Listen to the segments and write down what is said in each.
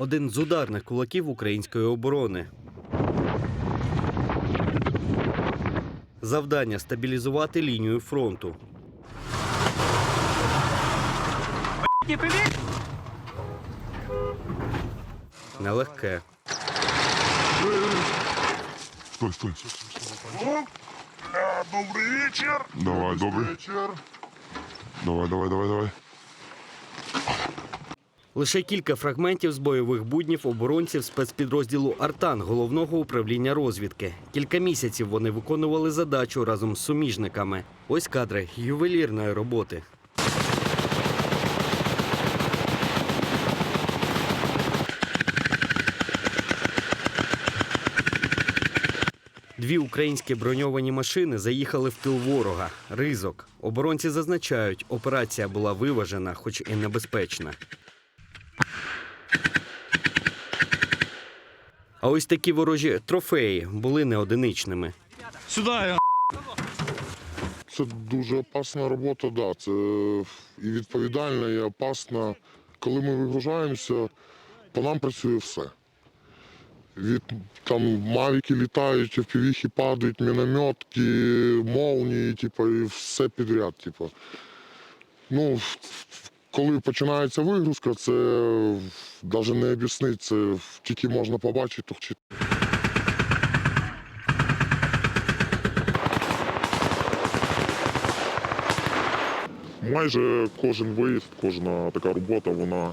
Один з ударних кулаків української оборони. Завдання стабілізувати лінію фронту. Нелегке. Стой, стой. А, Добрый вечер. Давай, добрый. Вечер. Давай, давай, давай, давай. Лише кілька фрагментів з бойових буднів оборонців спецпідрозділу Артан головного управління розвідки. Кілька місяців вони виконували задачу разом з суміжниками. Ось кадри ювелірної роботи. Дві українські броньовані машини заїхали в тил ворога. Ризок. Оборонці зазначають, операція була виважена, хоч і небезпечна. А ось такі ворожі трофеї були не одиничними. Це дуже опасна робота, да. Це і відповідальна, і опасна. Коли ми вигружаємося, по нам працює все. Від там мавіки літають, впівіхи падають, мінометки, молнії, типу, і все підряд. Типу. Ну, коли починається вигрузка, це навіть не об'яснити, це тільки можна побачити, Майже кожен виїзд, кожна така робота, вона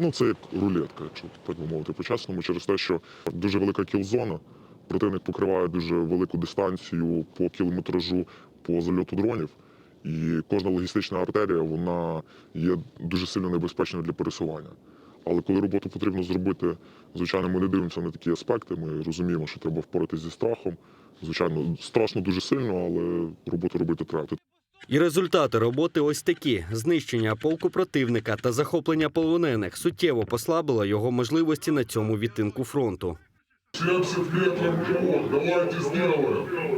ну це як рулетка, якщо так би мовити по-чесному, через те, що дуже велика кілзона. Противник покриває дуже велику дистанцію по кілометражу по зальоту дронів. І кожна логістична артерія вона є дуже сильно небезпечною для пересування. Але коли роботу потрібно зробити, звичайно, ми не дивимося на такі аспекти. Ми розуміємо, що треба впоратися зі страхом. Звичайно, страшно дуже сильно, але роботу робити треба. І результати роботи ось такі: знищення полку противника та захоплення полонених суттєво послабило його можливості на цьому відтинку фронту. 70 метров давайте сделаем.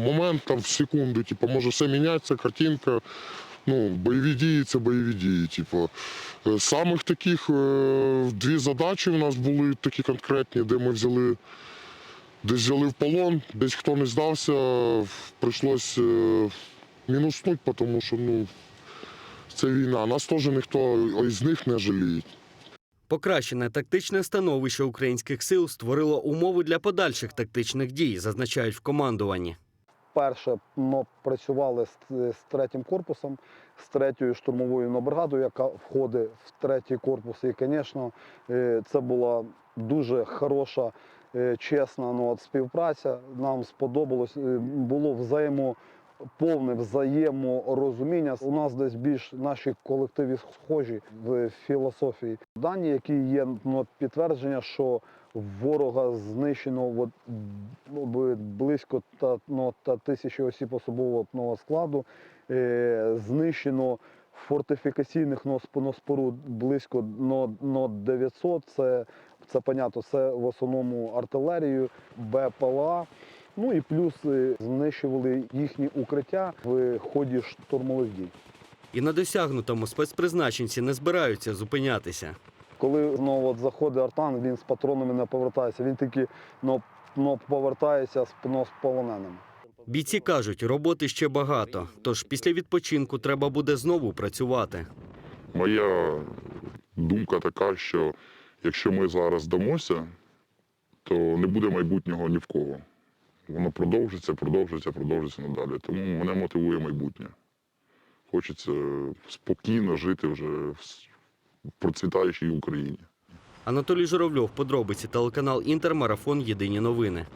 Момент там в секунду, типу, може все міняється, картинка. Ну, бойові дії це бойові дії. Типу. Е, Самих таких е, дві задачі у нас були такі конкретні, де ми взяли, десь взяли в полон, десь хто не здався, прийшлось е, мінуснути, тому що ну, це війна. Нас теж ніхто із них не жаліє. Покращене тактичне становище українських сил створило умови для подальших тактичних дій, зазначають в командуванні. Перше ми працювали з, з третім корпусом, з третьою штурмовою бригадою, яка входить в третій корпус. І, звісно, е, це була дуже хороша, е, чесна ну, от, співпраця. Нам сподобалось, е, було взаємо. Повне взаєморозуміння. У нас десь більш наші колективи схожі в філософії. Дані, які є ну, підтвердження, що ворога знищено от, близько та, ну, та тисячі осіб особового ну, складу, е, знищено фортифікаційних ну, ну, споруд близько ну, ну, 900. Це, це понятно, це в основному артилерію, БПЛА. Ну і плюс е, знищували їхні укриття в ході штурмових дій. І на досягнутому спецпризначенці не збираються зупинятися. Коли ну, от заходить артан, він з патронами не повертається. Він тільки ну, ну, повертається з, ну, з полоненими. Бійці кажуть, роботи ще багато, тож після відпочинку треба буде знову працювати. Моя думка така, що якщо ми зараз дамося, то не буде майбутнього ні в кого. Воно продовжиться, продовжиться, продовжиться надалі. Тому мене мотивує майбутнє. Хочеться спокійно жити вже в процвітаючій Україні. Анатолій Журавльов, подробиці, телеканал Інтермарафон Єдині новини.